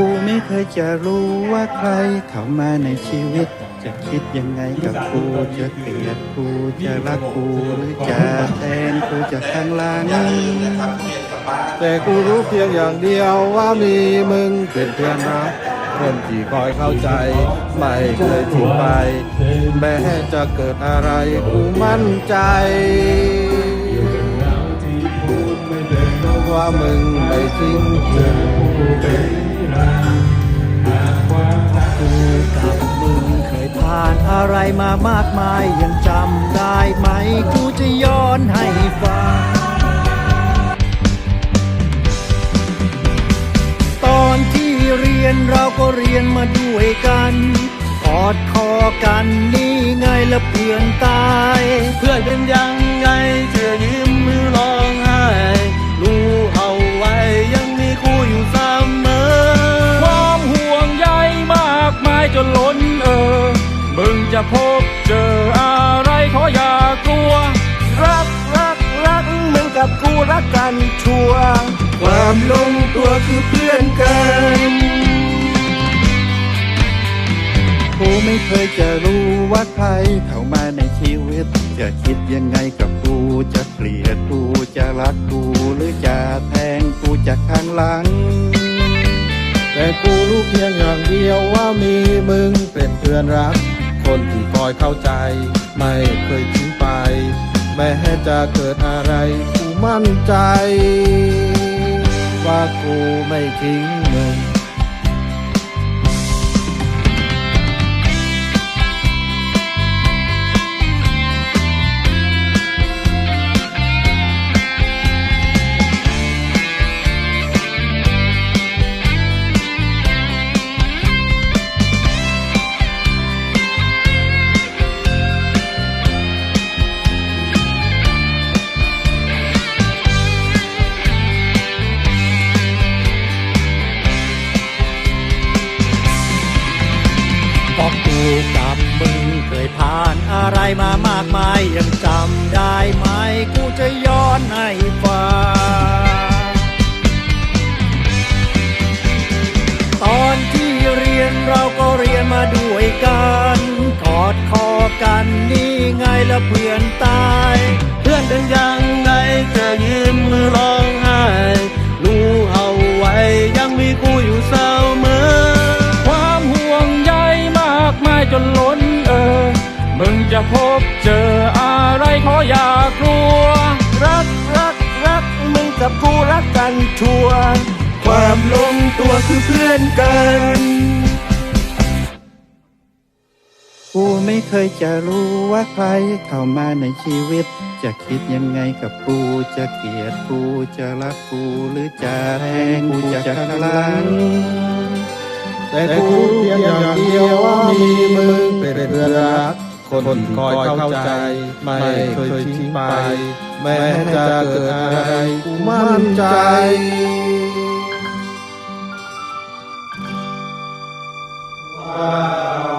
กูไม่เคยจะรู้ว่าใครเข้ามาในชีวิต จะคิดยังไงกับกูจะเกลียดกูจะรักกูหรือจะแทนกูจะข้างล่างแต่กูรู้เพียงอย่างเดียวว่ามีมึงเป็นเพื่อนรักคนที่คอยเข้าใจ ไม่เคยทิ้งไป แม้จะเกิดอะไรกูมั่นใจว่ามึงไม่ทิ้งกู มามากมายยังจำได้ไหมกูจะย้อนให้ฟังตอนที่เรียนเราก็เรียนมาด้วยกันกอดคอกันนี่ไงละเพื่อนตาย เพื่อนเป็นยังไงเชื่อยิ้มมือร้องไห้รู้เอาไว้ยังมีคู่อยู่เสมอความห่วงใยมากมายจนล้นเออมึง จะพบเจออะไรขออย่ากลัว รักรักรักเหมึงกับกูรักกันชัวร์ความลงตัวคือเพื่อนกันกูไม่เคยจะรู้ว่าใครเข้ามาในชีวิต จะคิดยังไงกับกูจะเกลียดกูจะรักกูหรือจะแทงกูจากข้างหลัง แต่กูรู้เพียงอย่างเดียวว่ามีมึงเป็นเพื่อนรัก คนที่คอยเข้าใจ ไม่เคยทิ้งไป แม้จะเกิดอะไรกูมั่นใจ ว่ากูไม่ทิ้งมึง เพราะกูกับมึงเคยผ่านอะไรมามากมายยังจำได้ไหมกูจะย้อนให้ฟังตอนที่เรียนเราก็เรียนมาด้วยกัน กอดคอกันนี่ไงละเพื่อนต จะพบเจออะไรขออย่ากลัว รักรักรักมึงกับกูรักกันชัวความลงตัวคือเพื่อนกัน กูไม่เคยจะรู้ว่าใครเข้ามาในชีวิต จะคิดยังไงกับกูจะเกลียดกูจะรักกูหรือจะแทงกูจากข้างหลังแต่กูเพียงอย่างเดียวว่ามีมึงเป็นเพื่อนรัก คนคอยเข้าใจ ไม่เคยทิ้งไป แม้จะเกิดอะไรกูมั่นใจว้า